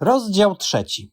Rozdział trzeci.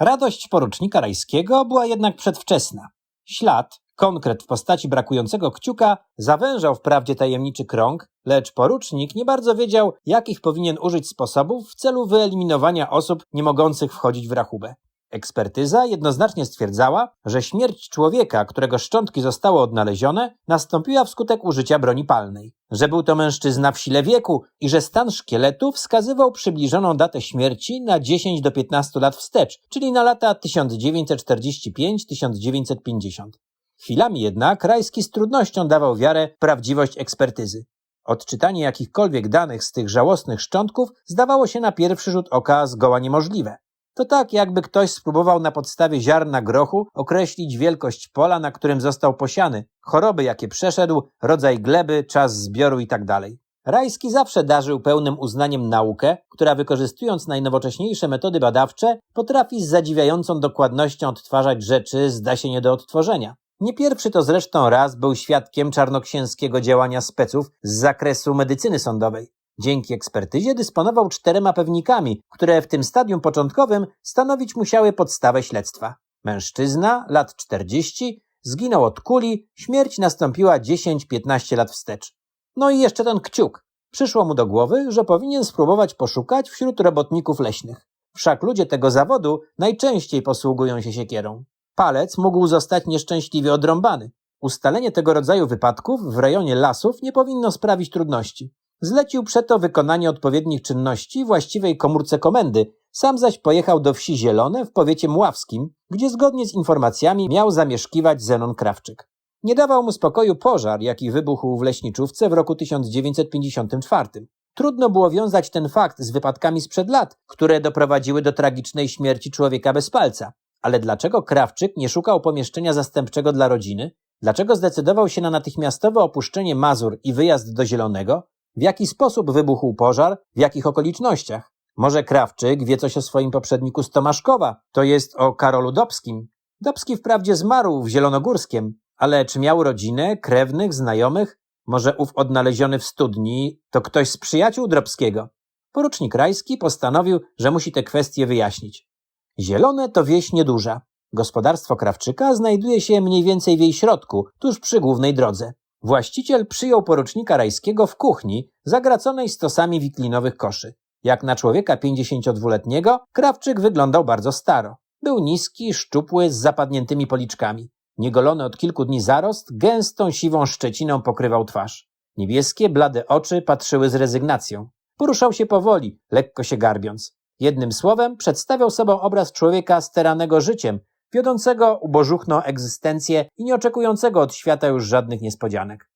Radość porucznika Rajskiego była jednak przedwczesna. Ślad, konkret w postaci brakującego kciuka, zawężał wprawdzie tajemniczy krąg, lecz porucznik nie bardzo wiedział, jakich powinien użyć sposobów w celu wyeliminowania osób nie mogących wchodzić w rachubę. Ekspertyza jednoznacznie stwierdzała, że śmierć człowieka, którego szczątki zostały odnalezione, nastąpiła wskutek użycia broni palnej, że był to mężczyzna w sile wieku i że stan szkieletu wskazywał przybliżoną datę śmierci na 10 do 15 lat wstecz, czyli na lata 1945-1950. Chwilami jednak Rajski z trudnością dawał wiarę prawdziwość ekspertyzy. Odczytanie jakichkolwiek danych z tych żałosnych szczątków zdawało się na pierwszy rzut oka zgoła niemożliwe. To tak, jakby ktoś spróbował na podstawie ziarna grochu określić wielkość pola, na którym został posiany, choroby, jakie przeszedł, rodzaj gleby, czas zbioru itd. Rajski zawsze darzył pełnym uznaniem naukę, która wykorzystując najnowocześniejsze metody badawcze, potrafi z zadziwiającą dokładnością odtwarzać rzeczy, zda się nie do odtworzenia. Nie pierwszy to zresztą raz był świadkiem czarnoksięskiego działania speców z zakresu medycyny sądowej. Dzięki ekspertyzie dysponował czterema pewnikami, które w tym stadium początkowym stanowić musiały podstawę śledztwa. Mężczyzna, lat 40, zginął od kuli, śmierć nastąpiła 10-15 lat wstecz. No i jeszcze ten kciuk. Przyszło mu do głowy, że powinien spróbować poszukać wśród robotników leśnych. Wszak ludzie tego zawodu najczęściej posługują się siekierą. Palec mógł zostać nieszczęśliwie odrąbany. Ustalenie tego rodzaju wypadków w rejonie lasów nie powinno sprawić trudności. Zlecił przeto wykonanie odpowiednich czynności właściwej komórce komendy, sam zaś pojechał do wsi Zielone w powiecie mławskim, gdzie zgodnie z informacjami miał zamieszkiwać Zenon Krawczyk. Nie dawał mu spokoju pożar, jaki wybuchł w leśniczówce w roku 1954. Trudno było wiązać ten fakt z wypadkami sprzed lat, które doprowadziły do tragicznej śmierci człowieka bez palca. Ale dlaczego Krawczyk nie szukał pomieszczenia zastępczego dla rodziny? Dlaczego zdecydował się na natychmiastowe opuszczenie Mazur i wyjazd do Zielonego? W jaki sposób wybuchł pożar? W jakich okolicznościach? Może Krawczyk wie coś o swoim poprzedniku z Tomaszkowa, to jest o Karolu Dobskim. Dobski wprawdzie zmarł w Zielonogórskiem, ale czy miał rodzinę, krewnych, znajomych? Może ów odnaleziony w studni to ktoś z przyjaciół Drobskiego? Porucznik Rajski postanowił, że musi te kwestie wyjaśnić. Zielone to wieś nieduża. Gospodarstwo Krawczyka znajduje się mniej więcej w jej środku, tuż przy głównej drodze. Właściciel przyjął porucznika Rajskiego w kuchni, zagraconej stosami wiklinowych koszy. Jak na człowieka 52-letniego, Krawczyk wyglądał bardzo staro. Był niski, szczupły, z zapadniętymi policzkami. Niegolony od kilku dni zarost gęstą siwą szczeciną pokrywał twarz. Niebieskie, blade oczy patrzyły z rezygnacją. Poruszał się powoli, lekko się garbiąc. Jednym słowem przedstawiał sobą obraz człowieka steranego życiem, wiodącego ubożuchną egzystencję i nie oczekującego od świata już żadnych niespodzianek.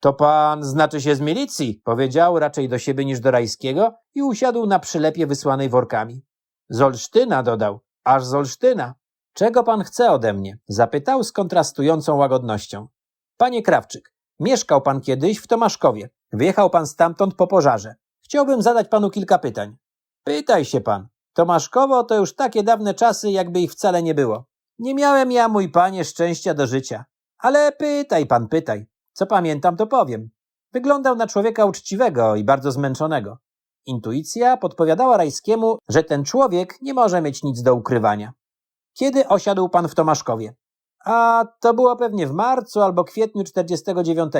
To pan znaczy się z milicji, powiedział raczej do siebie niż do Rajskiego i usiadł na przylepie wysłanej workami. Z Olsztyna dodał, aż z Olsztyna. Czego pan chce ode mnie? zapytał z kontrastującą łagodnością. Panie Krawczyk, mieszkał pan kiedyś w Tomaszkowie. Wyjechał pan stamtąd po pożarze. Chciałbym zadać panu kilka pytań. Pytaj się pan. Tomaszkowo to już takie dawne czasy, jakby ich wcale nie było. Nie miałem ja, mój panie, szczęścia do życia. Ale pytaj pan, pytaj. Co pamiętam, to powiem. Wyglądał na człowieka uczciwego i bardzo zmęczonego. Intuicja podpowiadała Rajskiemu, że ten człowiek nie może mieć nic do ukrywania. Kiedy osiadł pan w Tomaszkowie? A to było pewnie w marcu albo kwietniu 49.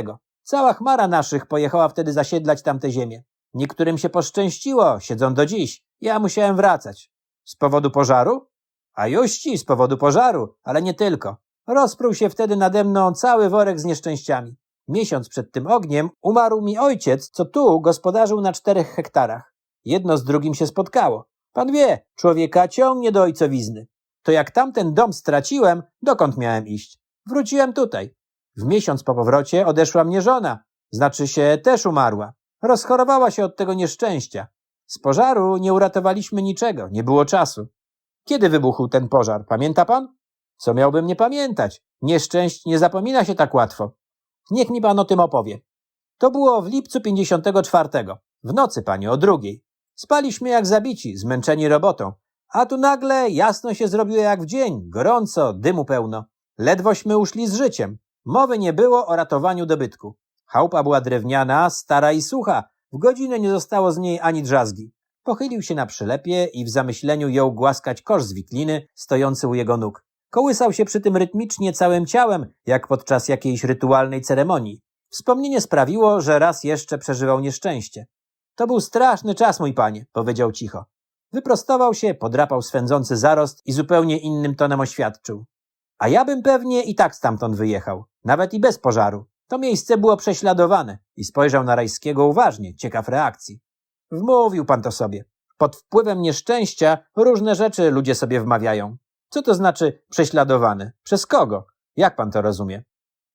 Cała chmara naszych pojechała wtedy zasiedlać tamte ziemię. Niektórym się poszczęściło, siedzą do dziś. Ja musiałem wracać. Z powodu pożaru? A juści, z powodu pożaru, ale nie tylko. Rozpruł się wtedy nade mną cały worek z nieszczęściami. Miesiąc przed tym ogniem umarł mi ojciec, co tu gospodarzył na czterech hektarach. Jedno z drugim się spotkało. Pan wie, człowieka ciągnie do ojcowizny. To jak tamten dom straciłem, dokąd miałem iść? Wróciłem tutaj. W miesiąc po powrocie odeszła mnie żona. Znaczy się, też umarła. Rozchorowała się od tego nieszczęścia. Z pożaru nie uratowaliśmy niczego, nie było czasu. Kiedy wybuchł ten pożar, pamięta pan? Co miałbym nie pamiętać? Nieszczęść nie zapomina się tak łatwo. Niech mi pan o tym opowie. To było w lipcu 54. W nocy, panie, o drugiej. Spaliśmy jak zabici, zmęczeni robotą. A tu nagle jasno się zrobiło jak w dzień, gorąco, dymu pełno. Ledwośmy uszli z życiem. Mowy nie było o ratowaniu dobytku. Chałupa była drewniana, stara i sucha. W godzinę nie zostało z niej ani drzazgi. Pochylił się na przylepie i w zamyśleniu jął głaskać kosz z wikliny stojący u jego nóg. Kołysał się przy tym rytmicznie całym ciałem, jak podczas jakiejś rytualnej ceremonii. Wspomnienie sprawiło, że raz jeszcze przeżywał nieszczęście. To był straszny czas, mój panie, powiedział cicho. Wyprostował się, podrapał swędzący zarost i zupełnie innym tonem oświadczył. A ja bym pewnie i tak stamtąd wyjechał, nawet i bez pożaru. To miejsce było prześladowane i spojrzał na Rajskiego uważnie, ciekaw reakcji. Wmówił pan to sobie. Pod wpływem nieszczęścia różne rzeczy ludzie sobie wmawiają. Co to znaczy prześladowany? Przez kogo? Jak pan to rozumie?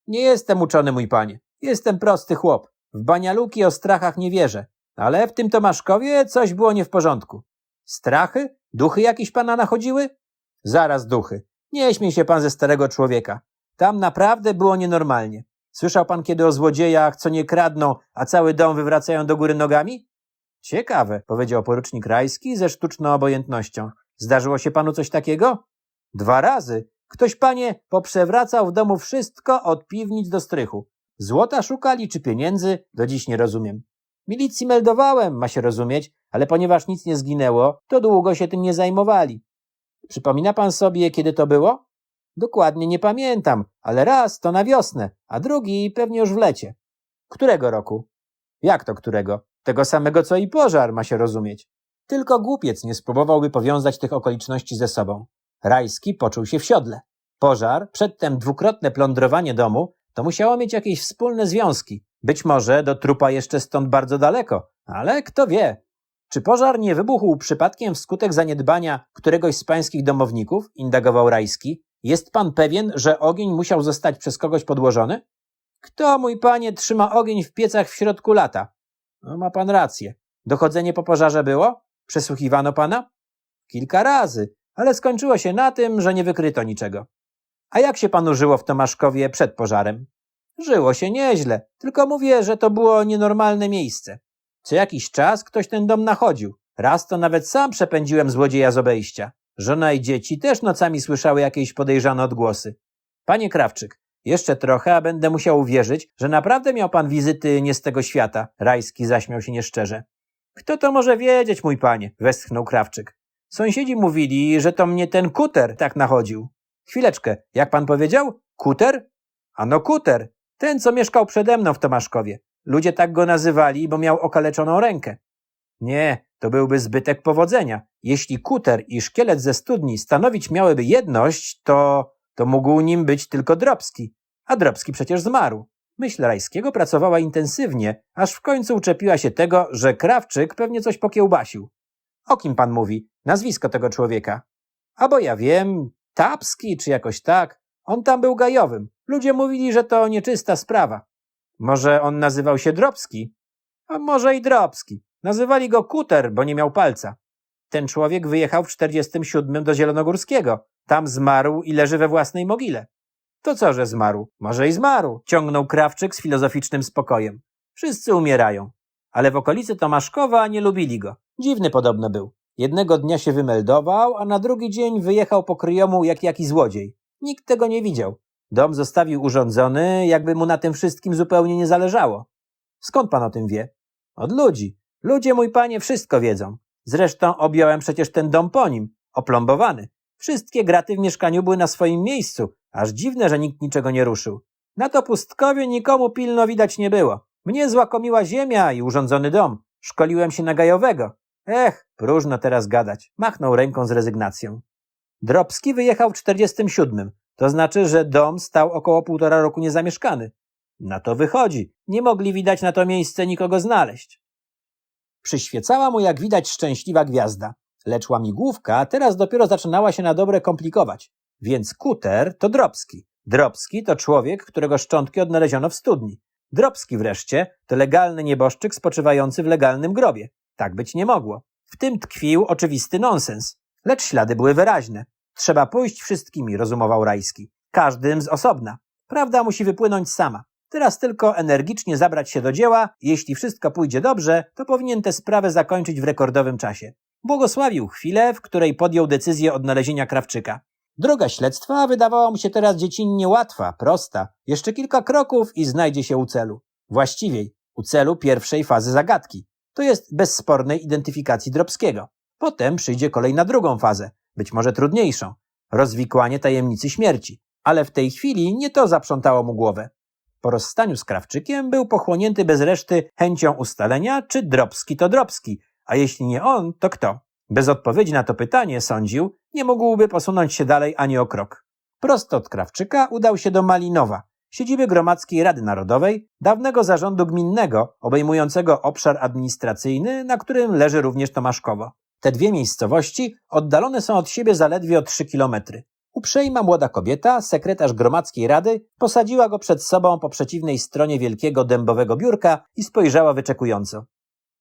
Nie jestem uczony, mój panie. Jestem prosty chłop. W banialuki o strachach nie wierzę. Ale w tym Tomaszkowie coś było nie w porządku. Strachy? Duchy jakieś pana nachodziły? Zaraz duchy. Nie śmiej się pan ze starego człowieka. Tam naprawdę było nienormalnie. Słyszał pan kiedy o złodziejach, co nie kradną, a cały dom wywracają do góry nogami? Ciekawe, powiedział porucznik Rajski ze sztuczną obojętnością. Zdarzyło się panu coś takiego? Dwa razy. Ktoś, panie, poprzewracał w domu wszystko od piwnic do strychu. Złota szukali czy pieniędzy, do dziś nie rozumiem. Milicji meldowałem, ma się rozumieć, ale ponieważ nic nie zginęło, to długo się tym nie zajmowali. Przypomina pan sobie, kiedy to było? Dokładnie nie pamiętam, ale raz to na wiosnę, a drugi pewnie już w lecie. Którego roku? Jak to którego? Tego samego co i pożar, ma się rozumieć. Tylko głupiec nie spróbowałby powiązać tych okoliczności ze sobą. Rajski poczuł się w siodle. Pożar, przedtem dwukrotne plądrowanie domu, to musiało mieć jakieś wspólne związki. Być może do trupa jeszcze stąd bardzo daleko, ale kto wie. Czy pożar nie wybuchł przypadkiem wskutek zaniedbania któregoś z pańskich domowników? indagował Rajski. Jest pan pewien, że ogień musiał zostać przez kogoś podłożony? Kto, mój panie, trzyma ogień w piecach w środku lata? No, ma pan rację. Dochodzenie po pożarze było? Przesłuchiwano pana? Kilka razy, ale skończyło się na tym, że nie wykryto niczego. A jak się panu żyło w Tomaszkowie przed pożarem? Żyło się nieźle, tylko mówię, że to było nienormalne miejsce. Co jakiś czas ktoś ten dom nachodził. Raz to nawet sam przepędziłem złodzieja z obejścia. Żona i dzieci też nocami słyszały jakieś podejrzane odgłosy. Panie Krawczyk, jeszcze trochę, a będę musiał uwierzyć, że naprawdę miał pan wizyty nie z tego świata. Rajski zaśmiał się nieszczerze. Kto to może wiedzieć, mój panie? westchnął Krawczyk. Sąsiedzi mówili, że to mnie ten kuter tak nachodził. Chwileczkę, jak pan powiedział? Kuter? Ano kuter. Ten, co mieszkał przede mną w Tomaszkowie. Ludzie tak go nazywali, bo miał okaleczoną rękę. Nie, to byłby zbytek powodzenia. Jeśli kuter i szkielet ze studni stanowić miałyby jedność, to, to mógł nim być tylko Drobski. A Drobski przecież zmarł. Myśl Rajskiego pracowała intensywnie, aż w końcu uczepiła się tego, że Krawczyk pewnie coś pokiełbasił. O kim pan mówi? Nazwisko tego człowieka. A bo ja wiem, Tapski czy jakoś tak. On tam był gajowym. Ludzie mówili, że to nieczysta sprawa. Może on nazywał się Drobski? A może i Drobski. Nazywali go Kuter, bo nie miał palca. Ten człowiek wyjechał w 47 do Zielonogórskiego. Tam zmarł i leży we własnej mogile. To co, że zmarł? Może i zmarł, ciągnął Krawczyk z filozoficznym spokojem. Wszyscy umierają. Ale w okolicy Tomaszkowa nie lubili go. Dziwny podobno był. Jednego dnia się wymeldował, a na drugi dzień wyjechał po kryjomu jak jaki złodziej. Nikt tego nie widział. Dom zostawił urządzony, jakby mu na tym wszystkim zupełnie nie zależało. Skąd pan o tym wie? Od ludzi. Ludzie, mój panie, wszystko wiedzą. Zresztą objąłem przecież ten dom po nim, oplombowany. Wszystkie graty w mieszkaniu były na swoim miejscu, aż dziwne, że nikt niczego nie ruszył. Na to pustkowie nikomu pilno widać nie było. Mnie złakomiła ziemia i urządzony dom. Szkoliłem się na gajowego. Ech, próżno teraz gadać. Machnął ręką z rezygnacją. Drobski wyjechał w 47. To znaczy, że dom stał około półtora roku niezamieszkany. Na to wychodzi. Nie mogli widać na to miejsce nikogo znaleźć. Przyświecała mu, jak widać, szczęśliwa gwiazda. Lecz łamigłówka teraz dopiero zaczynała się na dobre komplikować. Więc kuter to Drobski. Drobski to człowiek, którego szczątki odnaleziono w studni. Drobski wreszcie to legalny nieboszczyk spoczywający w legalnym grobie. Tak być nie mogło. W tym tkwił oczywisty nonsens. Lecz ślady były wyraźne. Trzeba pójść wszystkimi, rozumował Rajski. Każdym z osobna. Prawda musi wypłynąć sama. Teraz tylko energicznie zabrać się do dzieła. Jeśli wszystko pójdzie dobrze, to powinien tę sprawę zakończyć w rekordowym czasie. Błogosławił chwilę, w której podjął decyzję odnalezienia Krawczyka. Droga śledztwa wydawała mu się teraz dziecinnie łatwa, prosta. Jeszcze kilka kroków i znajdzie się u celu. Właściwie u celu pierwszej fazy zagadki. to jest bezspornej identyfikacji Drobskiego. Potem przyjdzie kolej na drugą fazę, być może trudniejszą rozwikłanie tajemnicy śmierci, ale w tej chwili nie to zaprzątało mu głowę. Po rozstaniu z Krawczykiem był pochłonięty bez reszty chęcią ustalenia, czy Drobski to Drobski, a jeśli nie on, to kto? Bez odpowiedzi na to pytanie, sądził, nie mógłby posunąć się dalej ani o krok. Prosto od Krawczyka udał się do Malinowa, siedziby Gromadzkiej Rady Narodowej, dawnego zarządu gminnego, obejmującego obszar administracyjny, na którym leży również Tomaszkowo. Te dwie miejscowości oddalone są od siebie zaledwie o trzy kilometry. Uprzejma młoda kobieta, sekretarz Gromadzkiej Rady, posadziła go przed sobą po przeciwnej stronie wielkiego dębowego biurka i spojrzała wyczekująco.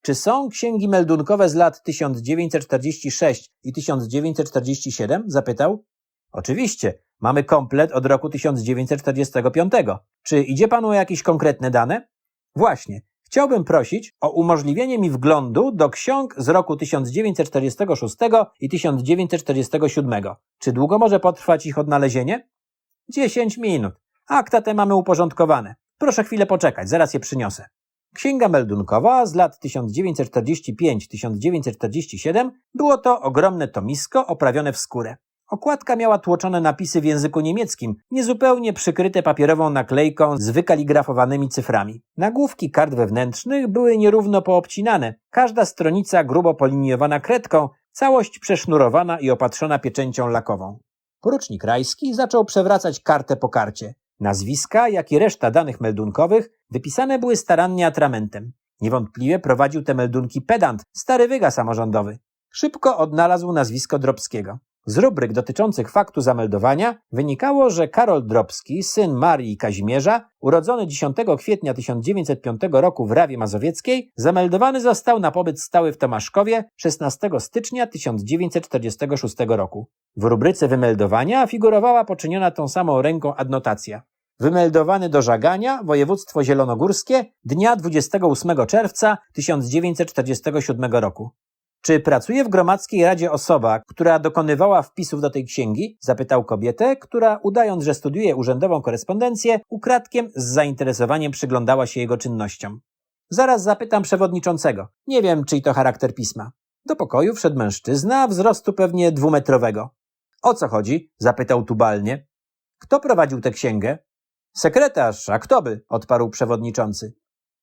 Czy są księgi meldunkowe z lat 1946 i 1947? zapytał. Oczywiście, mamy komplet od roku 1945. Czy idzie panu o jakieś konkretne dane? Właśnie, chciałbym prosić o umożliwienie mi wglądu do ksiąg z roku 1946 i 1947. Czy długo może potrwać ich odnalezienie? 10 minut. Akta te mamy uporządkowane. Proszę chwilę poczekać, zaraz je przyniosę. Księga meldunkowa z lat 1945-1947 było to ogromne tomisko oprawione w skórę. Okładka miała tłoczone napisy w języku niemieckim, niezupełnie przykryte papierową naklejką z wykaligrafowanymi cyframi. Nagłówki kart wewnętrznych były nierówno poobcinane, każda stronica grubo poliniowana kredką, całość przesznurowana i opatrzona pieczęcią lakową. Porucznik Rajski zaczął przewracać kartę po karcie. Nazwiska, jak i reszta danych meldunkowych wypisane były starannie atramentem. Niewątpliwie prowadził te meldunki pedant, stary wyga samorządowy. Szybko odnalazł nazwisko Drobskiego. Z rubryk dotyczących faktu zameldowania wynikało, że Karol Drobski, syn Marii Kazimierza, urodzony 10 kwietnia 1905 roku w Rawie Mazowieckiej, zameldowany został na pobyt stały w Tomaszkowie 16 stycznia 1946 roku. W rubryce wymeldowania figurowała poczyniona tą samą ręką adnotacja. Wymeldowany do Żagania, województwo zielonogórskie, dnia 28 czerwca 1947 roku. Czy pracuje w Gromadzkiej Radzie osoba, która dokonywała wpisów do tej księgi? Zapytał kobietę, która, udając, że studiuje urzędową korespondencję, ukradkiem z zainteresowaniem przyglądała się jego czynnościom. Zaraz zapytam przewodniczącego. Nie wiem, czyj to charakter pisma. Do pokoju wszedł mężczyzna, wzrostu pewnie dwumetrowego. O co chodzi? zapytał tubalnie. Kto prowadził tę księgę? Sekretarz, a kto by? odparł przewodniczący.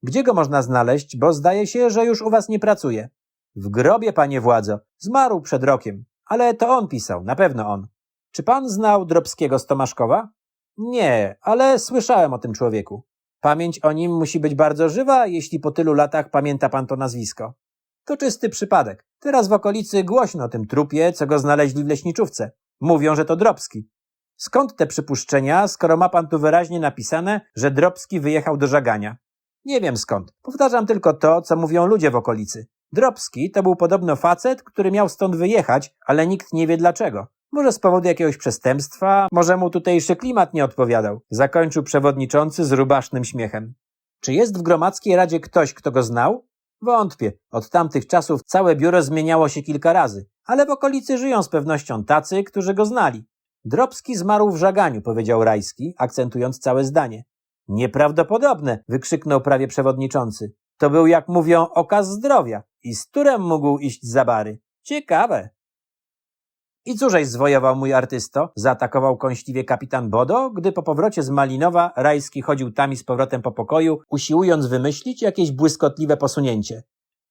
Gdzie go można znaleźć, bo zdaje się, że już u was nie pracuje. W grobie, panie władzo. Zmarł przed rokiem. Ale to on pisał, na pewno on. Czy pan znał Drobskiego z Tomaszkowa? Nie, ale słyszałem o tym człowieku. Pamięć o nim musi być bardzo żywa, jeśli po tylu latach pamięta pan to nazwisko. To czysty przypadek. Teraz w okolicy głośno o tym trupie, co go znaleźli w leśniczówce. Mówią, że to Drobski. Skąd te przypuszczenia, skoro ma pan tu wyraźnie napisane, że Drobski wyjechał do żagania? Nie wiem skąd. Powtarzam tylko to, co mówią ludzie w okolicy. Drobski to był podobno facet, który miał stąd wyjechać, ale nikt nie wie dlaczego. Może z powodu jakiegoś przestępstwa, może mu tutejszy klimat nie odpowiadał. Zakończył przewodniczący z rubasznym śmiechem. Czy jest w Gromadzkiej Radzie ktoś, kto go znał? Wątpię. Od tamtych czasów całe biuro zmieniało się kilka razy, ale w okolicy żyją z pewnością tacy, którzy go znali. Drobski zmarł w żaganiu, powiedział Rajski, akcentując całe zdanie. Nieprawdopodobne, wykrzyknął prawie przewodniczący. To był, jak mówią, okaz zdrowia i z turem mógł iść za bary. Ciekawe. I cóżeś zwojował mój artysto? Zaatakował kąśliwie kapitan Bodo, gdy po powrocie z Malinowa Rajski chodził tam i z powrotem po pokoju, usiłując wymyślić jakieś błyskotliwe posunięcie.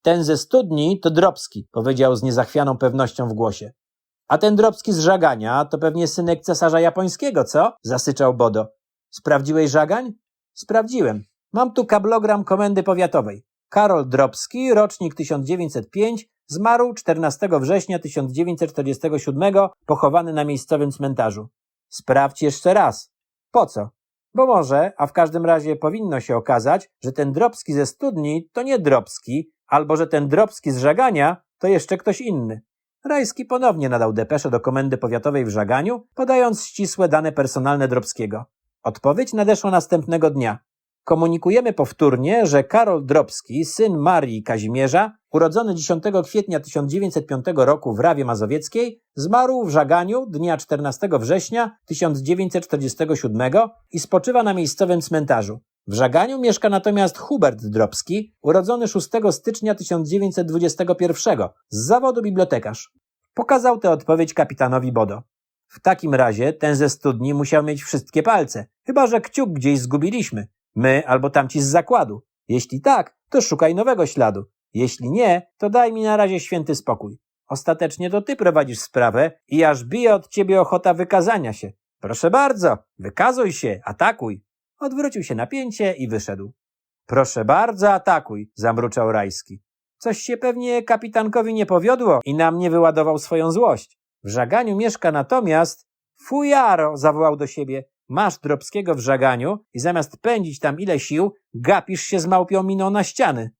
Ten ze studni to Drobski, powiedział z niezachwianą pewnością w głosie. A ten Drobski z Żagania to pewnie synek cesarza japońskiego, co? Zasyczał Bodo. Sprawdziłeś Żagań? Sprawdziłem. Mam tu kablogram komendy powiatowej. Karol Drobski, rocznik 1905, zmarł 14 września 1947, pochowany na miejscowym cmentarzu. Sprawdź jeszcze raz. Po co? Bo może, a w każdym razie powinno się okazać, że ten Drobski ze studni to nie Drobski, albo że ten Drobski z Żagania to jeszcze ktoś inny. Rajski ponownie nadał depeszę do komendy powiatowej w Żaganiu, podając ścisłe dane personalne Drobskiego. Odpowiedź nadeszła następnego dnia. Komunikujemy powtórnie, że Karol Drobski, syn Marii Kazimierza, urodzony 10 kwietnia 1905 roku w Rawie Mazowieckiej, zmarł w Żaganiu dnia 14 września 1947 i spoczywa na miejscowym cmentarzu. W Żaganiu mieszka natomiast Hubert Drobski, urodzony 6 stycznia 1921 z zawodu bibliotekarz. Pokazał tę odpowiedź kapitanowi Bodo. W takim razie ten ze studni musiał mieć wszystkie palce, chyba że kciuk gdzieś zgubiliśmy. My albo tamci z zakładu. Jeśli tak, to szukaj nowego śladu. Jeśli nie, to daj mi na razie święty spokój. Ostatecznie to ty prowadzisz sprawę i aż bije od ciebie ochota wykazania się. Proszę bardzo, wykazuj się, atakuj. Odwrócił się na pięcie i wyszedł. Proszę bardzo, atakuj, zamruczał Rajski. Coś się pewnie kapitankowi nie powiodło i na mnie wyładował swoją złość. W żaganiu mieszka natomiast... Fujaro! zawołał do siebie. Masz Drobskiego w żaganiu i zamiast pędzić tam ile sił, gapisz się z małpią miną na ściany.